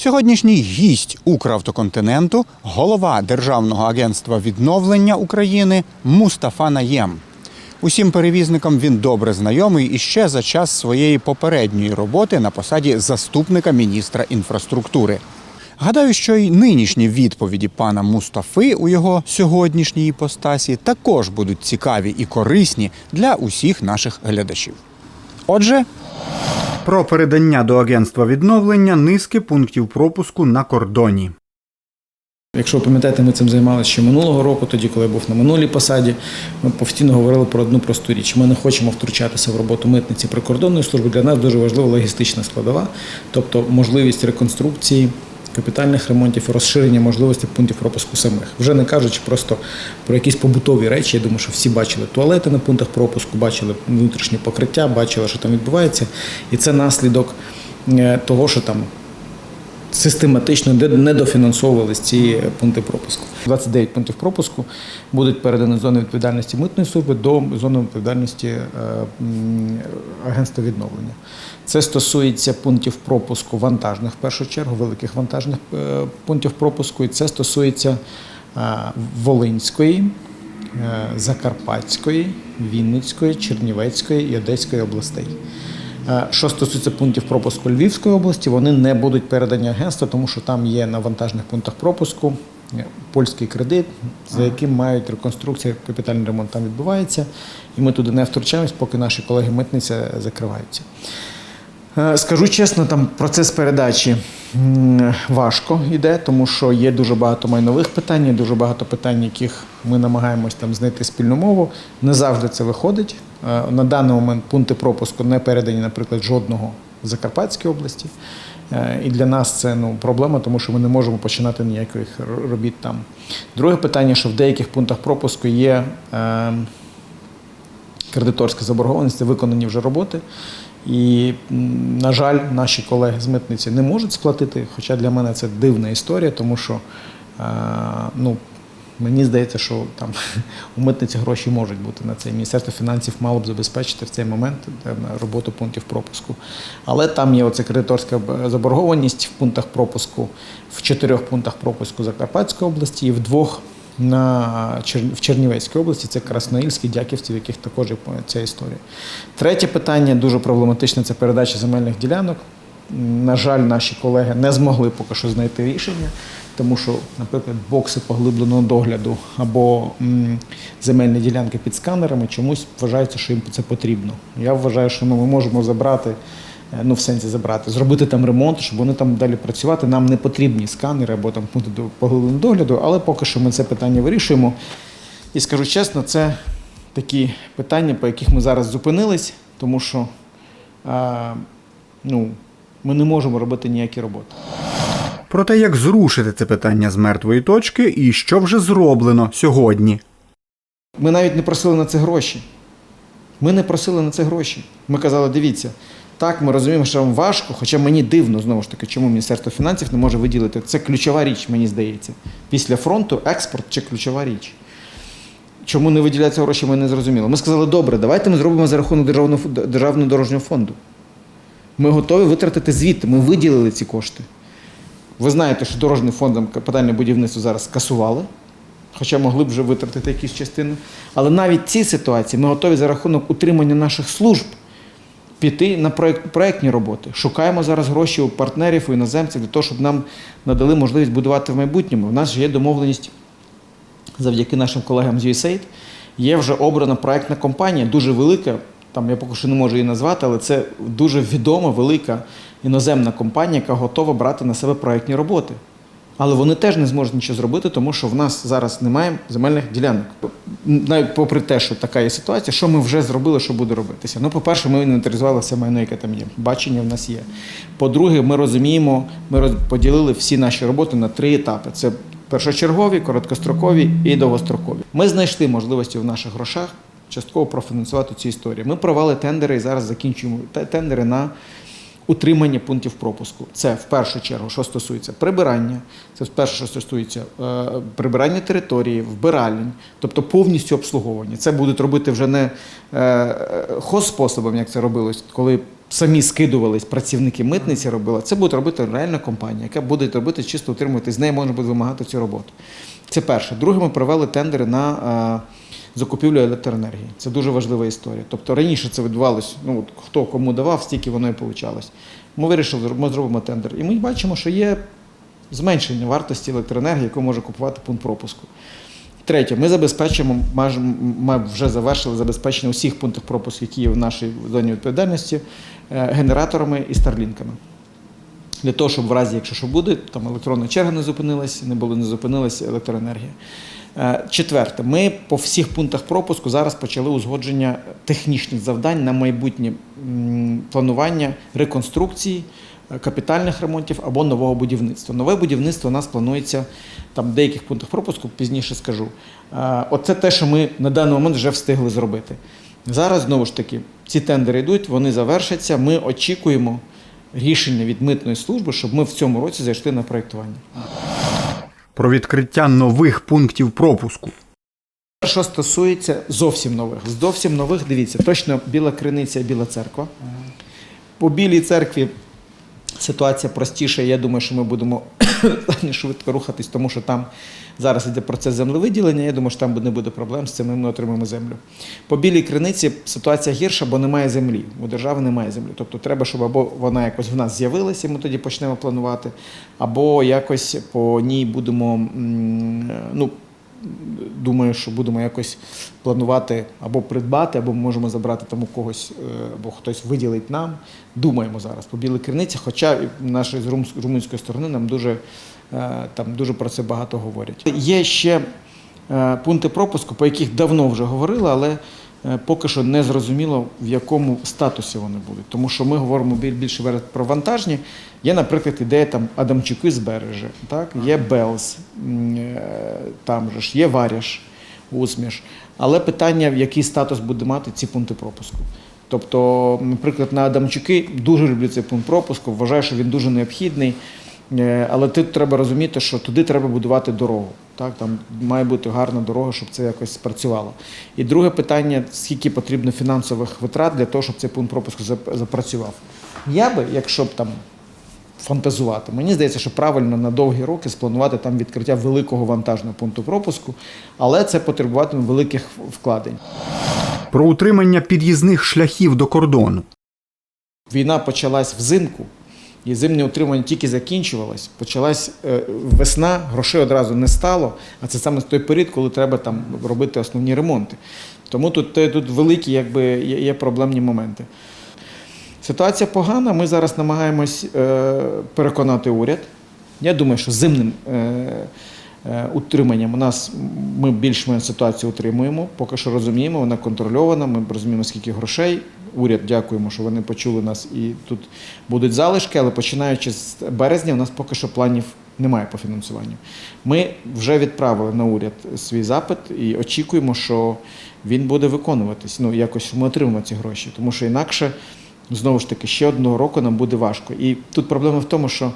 Сьогоднішній гість Укравтоконтиненту голова Державного агентства відновлення України Мустафа Наєм. Усім перевізникам він добре знайомий і ще за час своєї попередньої роботи на посаді заступника міністра інфраструктури. Гадаю, що й нинішні відповіді пана Мустафи у його сьогоднішній іпостасі також будуть цікаві і корисні для усіх наших глядачів. Отже, про передання до агентства відновлення низки пунктів пропуску на кордоні. Якщо ви пам'ятаєте, ми цим займалися ще минулого року, тоді, коли я був на минулій посаді, ми постійно говорили про одну просту річ. Ми не хочемо втручатися в роботу митниці прикордонної служби. Для нас дуже важлива логістична складова, тобто можливість реконструкції, капітальних ремонтів розширення можливостей пунктів пропуску самих. Вже не кажучи просто про якісь побутові речі. Я думаю, що всі бачили туалети на пунктах пропуску, бачили внутрішнє покриття, бачили, що там відбувається. І це наслідок е, того, що там систематично де- недофінансовувались ці пункти пропуску. 29 пунктів пропуску будуть передані з зони відповідальності митної служби до зони відповідальності е, агентства відновлення. Це стосується пунктів пропуску вантажних в першу чергу, великих вантажних е, пунктів пропуску, і це стосується е, Волинської, е, Закарпатської, Вінницької, Чернівецької і Одеської областей. Що стосується пунктів пропуску Львівської області, вони не будуть передані агентству, тому що там є на вантажних пунктах пропуску польський кредит, за яким мають реконструкція, капітальний ремонт там відбувається, і ми туди не втручаємось, поки наші колеги митниця закриваються. Е, Скажу чесно, там процес передачі важко йде, тому що є дуже багато майнових питань, є дуже багато питань, яких ми намагаємось там знайти спільну мову. Не завжди це виходить. Е, На даний момент пункти пропуску не передані, наприклад, жодного в Закарпатській області. Е, І для нас це ну, проблема, тому що ми не можемо починати ніяких робіт там. Друге питання, що в деяких пунктах пропуску є. Е, кредиторська заборгованість, виконані вже роботи. І, на жаль, наші колеги з митниці не можуть сплатити. Хоча для мене це дивна історія, тому що е, ну, мені здається, що там у митниці гроші можуть бути на це. Міністерство фінансів мало б забезпечити в цей момент е, роботу пунктів пропуску. Але там є оця кредиторська заборгованість в пунктах пропуску, в чотирьох пунктах пропуску Закарпатської області і в двох на в Чернівецькій області, це Красноїльський, Дяківці, в яких також є ця історія. Третє питання дуже проблематичне це передача земельних ділянок. На жаль, наші колеги не змогли поки що знайти рішення, тому що, наприклад, бокси поглибленого догляду або м, земельні ділянки під сканерами чомусь вважається, що їм це потрібно. Я вважаю, що ну, ми можемо забрати, ну в сенсі забрати, зробити там ремонт, щоб вони там далі працювати. Нам не потрібні сканери або там пункти до- поглибленого догляду, але поки що ми це питання вирішуємо. І скажу чесно, це такі питання, по яких ми зараз зупинились, тому що а, ну, ми не можемо робити ніякі роботи. Про те, як зрушити це питання з мертвої точки і що вже зроблено сьогодні. Ми навіть не просили на це гроші. Ми не просили на це гроші. Ми казали, дивіться, так, ми розуміємо, що вам важко, хоча мені дивно, знову ж таки, чому Міністерство фінансів не може виділити. Це ключова річ, мені здається. Після фронту експорт чи ключова річ. Чому не виділяються гроші, ми не зрозуміли. Ми сказали, добре, давайте ми зробимо за рахунок державного, державного дорожнього фонду. Ми готові витратити звідти, ми виділили ці кошти. Ви знаєте, що дорожнім фондом капітальне будівництво зараз скасували, хоча могли б вже витратити якісь частини. Але навіть в цій ситуації ми готові за рахунок утримання наших служб піти на проект, проектні роботи. Шукаємо зараз гроші у партнерів, у іноземців для того, щоб нам надали можливість будувати в майбутньому. У нас є домовленість завдяки нашим колегам з USAID. Є вже обрана проектна компанія, дуже велика. Там я поки що не можу її назвати, але це дуже відома велика іноземна компанія, яка готова брати на себе проектні роботи. Але вони теж не зможуть нічого зробити, тому що в нас зараз немає земельних ділянок. Навіть попри те, що така є ситуація, що ми вже зробили, що буде робитися. Ну, по-перше, ми інвентаризували все майно, яке там є. Бачення в нас є. По-друге, ми розуміємо, ми поділили всі наші роботи на три етапи: це першочергові, короткострокові і довгострокові. Ми знайшли можливості в наших грошах частково профінансувати цю історію. Ми провели тендери і зараз закінчуємо тендери на утримання пунктів пропуску. Це в першу чергу, що стосується прибирання, це вперше, що стосується е, прибирання території, вбиральень, тобто повністю обслуговування. Це будуть робити вже не е, хозспособом, як це робилось, коли самі скидувались працівники митниці робила. Це буде робити реальна компанія, яка буде робити чисто утримувати, з неї можна буде вимагати цю роботу. Це перше. Друге, ми провели тендери на е, закупівлю електроенергії. Це дуже важлива історія. Тобто раніше це відбувалось, ну хто кому давав, стільки воно і получалось. Ми вирішили, ми зробимо тендер. І ми бачимо, що є зменшення вартості електроенергії, яку може купувати пункт пропуску. Третє, ми забезпечимо, ми вже завершили забезпечення усіх пунктів пропуску, які є в нашій зоні відповідальності, е, генераторами і старлінками. Для того, щоб в разі, якщо що буде, там електронна черга не зупинилась, не було не зупинилась електроенергія. Е, Четверте, ми по всіх пунктах пропуску зараз почали узгодження технічних завдань на майбутнє планування реконструкції, капітальних ремонтів або нового будівництва. Нове будівництво у нас планується там в деяких пунктах пропуску, пізніше скажу. Е, Оце те, що ми на даний момент вже встигли зробити. Зараз знову ж таки ці тендери йдуть, вони завершаться. Ми очікуємо рішення від митної служби, щоб ми в цьому році зайшли на проєктування. Про відкриття нових пунктів пропуску. Що стосується зовсім нових, з зовсім нових, дивіться, точно біла криниця, біла церква. По білій церкві ситуація простіша. Я думаю, що ми будемо швидко рухатись, тому що там зараз йде процес землевиділення. Я думаю, що там не буде проблем з цим, і ми отримаємо землю. По білій криниці ситуація гірша, бо немає землі. У держави немає землі. Тобто треба, щоб або вона якось в нас з'явилася, і ми тоді почнемо планувати, або якось по ній будемо. Ну, думаю, що будемо якось планувати або придбати, або можемо забрати там у когось, е, або хтось виділить нам. Думаємо зараз по білих керницях, хоча наші з румунської сторони нам дуже, е, там дуже про це багато говорять. Є ще е, пункти пропуску, по яких давно вже говорили, але поки що не зрозуміло, в якому статусі вони будуть. Тому що ми говоримо більше про вантажні. Є, наприклад, ідея там Адамчуки з бережа, так? є Белз, м, е, там же ж, є Варяш, Усміш. Але питання, в який статус буде мати ці пункти пропуску. Тобто, наприклад, на Адамчуки дуже люблю цей пункт пропуску, вважаю, що він дуже необхідний. Е, Але тут треба розуміти, що туди треба будувати дорогу. Так, там має бути гарна дорога, щоб це якось спрацювало. І друге питання: скільки потрібно фінансових витрат для того, щоб цей пункт пропуску запрацював. Я би, якщо б там фантазувати, мені здається, що правильно на довгі роки спланувати там відкриття великого вантажного пункту пропуску, але це потребуватиме великих вкладень. Про утримання під'їзних шляхів до кордону. Війна почалась взимку, і зимне утримання тільки закінчувалось. Почалась е, весна, грошей одразу не стало, а це саме той період, коли треба там робити основні ремонти. Тому тут, тут великі якби, є, проблемні моменти. Ситуація погана. Ми зараз намагаємось е, переконати уряд. Я думаю, що зимним е, утриманням у нас ми більш-менш ситуацію утримуємо. Поки що розуміємо, вона контрольована. Ми розуміємо, скільки грошей. Уряд дякуємо, що вони почули нас і тут будуть залишки, але починаючи з березня, у нас поки що планів немає по фінансуванню. Ми вже відправили на уряд свій запит і очікуємо, що він буде виконуватись. Ну, якось ми отримаємо ці гроші, тому що інакше. Знову ж таки, ще одного року нам буде важко. І тут проблема в тому, що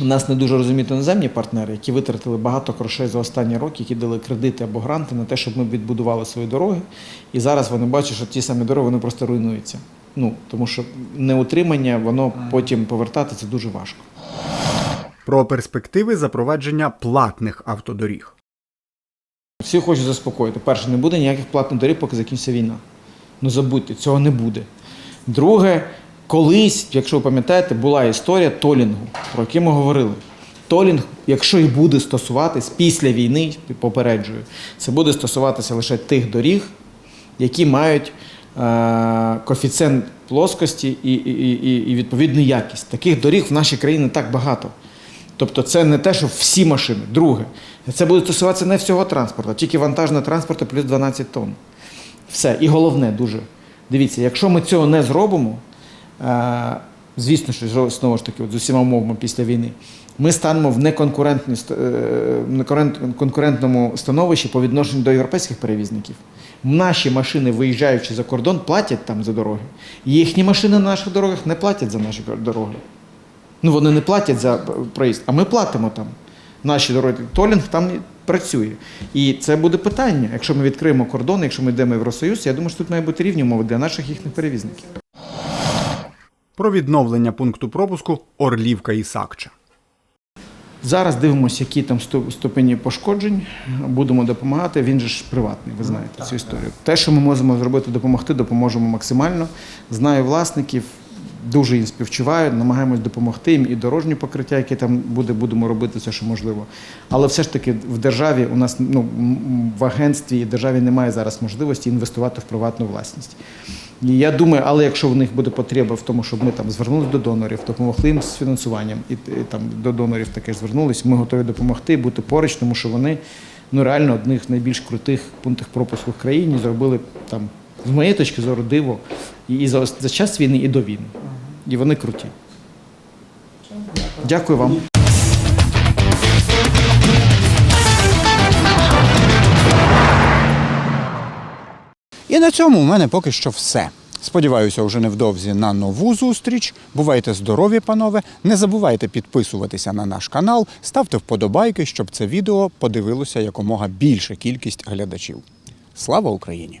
у нас не дуже розуміють іноземні партнери, які витратили багато грошей за останні роки, які дали кредити або гранти на те, щоб ми відбудували свої дороги. І зараз вони бачать, що ті самі дороги вони просто руйнуються. Ну, тому що неутримання, воно потім повертати це дуже важко. Про перспективи запровадження платних автодоріг. Всі хочуть заспокоїти. Перше, не буде ніяких платних доріг, поки закінчиться війна. Ну забудьте, цього не буде. Друге, колись, якщо ви пам'ятаєте, була історія толінгу, про який ми говорили. Толінг, якщо і буде стосуватись після війни, попереджую, це буде стосуватися лише тих доріг, які мають е, коефіцієнт плоскості і, і, і, і відповідну якість. Таких доріг в нашій країні так багато. Тобто це не те, що всі машини. Друге, це буде стосуватися не всього транспорту, тільки вантажного транспорту плюс 12 тонн. Все. І головне дуже. Дивіться, якщо ми цього не зробимо, звісно, що знову ж таки, от з усіма умовами після війни, ми станемо в неконкурентній ст- е, становищі по відношенню до європейських перевізників. Наші машини, виїжджаючи за кордон, платять там за дороги. Їхні машини на наших дорогах не платять за наші дороги. Ну, вони не платять за проїзд, а ми платимо там. Наші дороги. Толінг там працює. І це буде питання. Якщо ми відкриємо кордон, якщо ми йдемо в Євросоюз, я думаю, що тут має бути рівні умови для наших їхніх перевізників. Про відновлення пункту пропуску Орлівка і Сакча. Зараз дивимося, які там сту- ступені пошкоджень, будемо допомагати. Він же ж приватний, ви знаєте цю історію. Те, що ми можемо зробити, допомогти, допоможемо максимально. Знаю власників, дуже їм співчуваю, намагаємось допомогти їм і дорожнє покриття, яке там буде, будемо робити все, що можливо. Але все ж таки в державі у нас ну, в агентстві і державі немає зараз можливості інвестувати в приватну власність. І я думаю, але якщо в них буде потреба в тому, щоб ми там звернулися до донорів, допомогли їм з фінансуванням, і, і там до донорів таке ж звернулись, ми готові допомогти, бути поруч, тому що вони ну реально одних з найбільш крутих пунктів пропуску в країні зробили там, з моєї точки зору, диво і, за, за час війни, і до війни. І вони круті. Дякую вам. І на цьому у мене поки що все. Сподіваюся, уже невдовзі на нову зустріч. Бувайте здорові, панове. Не забувайте підписуватися на наш канал, ставте вподобайки, щоб це відео подивилося якомога більша кількість глядачів. Слава Україні!